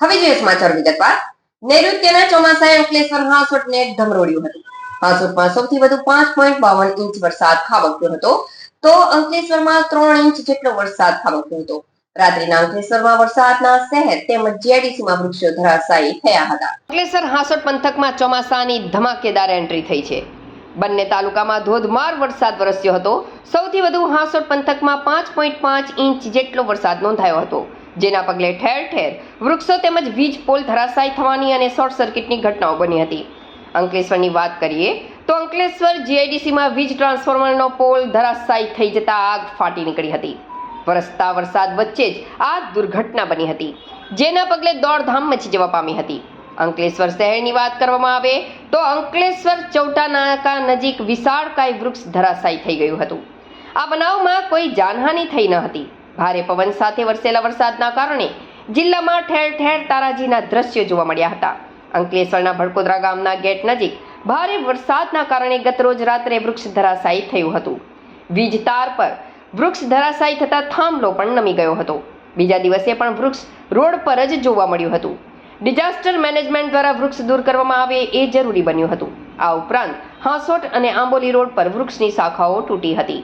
હવે જોઈએ સમાચાર વિગતવાર. નૈઋત્યના ચોમાસાએ અંકલેશ્વર હાંસોટને ધમરોડ્યું હતું. હાંસોટમાં સૌથી વધુ પાંચ પોઈન્ટ બાવન ઇંચ વરસાદ ખાબક્યો હતો. તો અંકલેશ્વરમાં ત્રણ ઇંચ જેટલો વરસાદ ખાબક્યો હતો. રાત્રિના અંકલેશ્વરમાં વરસાદના શહેર તેમજ જીઆઈડીસીમાં વૃક્ષો ધરાશાયી થયા હતા. અંકલેશ્વર હાંસોટ પંથકમાં ચોમાસાની ધમાકેદાર એન્ટ્રી થઈ છે. બંને તાલુકામાં ધોધમાર વરસાદ વરસ્યો હતો. સૌથી વધુ હાંસોટ પંથકમાં પાંચ પોઈન્ટ પાંચ ઇંચ જેટલો વરસાદ નોંધાયો હતો. જેના પગલે ઠેર ઠેર વૃક્ષો તેમજ વીજ પોલ ધરાશાયી થવાની અને શોર્ટ સર્કિટની ઘટનાઓ બની હતી. અંકલેશ્વરની વાત કરીએ તો અંકલેશ્વર જીઆઈડીસીમાં વીજ ટ્રાન્સફોર્મરનો પોલ ધરાશાયી થઈ જતા આગ ફાટી નીકળી હતી. વરસતા વરસાદ વચ્ચે જ આ દુર્ઘટના બની હતી, જેના પગલે દોડધામ મચી જવા પામી હતી. અંકલેશ્વર શહેરની વાત કરવામાં આવે તો અંકલેશ્વર ચૌટા નાકા નજીક વિશાળકાય વૃક્ષ ધરાશાયી થઈ ગયું હતું. આ બનાવમાં કોઈ જાનહાનિ થઈ ન હતી. ભારે પવન સાથે વરસેલા વરસાદના કારણે જિલ્લામાં ઠેર ઠેર તારાજીના દ્રશ્યો જોવા મળ્યા હતા. અંકલેશ્વરના ભડકોદરા ગામના ગેટ નજીક ભારે વરસાદના કારણે ગતરોજ રાત્રે વૃક્ષ ધરાશાયી થયું હતું. વીજ તાર પર વૃક્ષ ધરાશાયી થતા થાંભલો પણ નમી ગયો હતો. બીજા દિવસે પણ વૃક્ષ રોડ પર જ જોવા મળ્યું હતું. ડિઝાસ્ટર મેનેજમેન્ટ દ્વારા વૃક્ષ દૂર કરવામાં આવે એ જરૂરી બન્યું હતું. આ ઉપરાંત હાંસોટ અને આંબોલી રોડ પર વૃક્ષની શાખાઓ તૂટી હતી.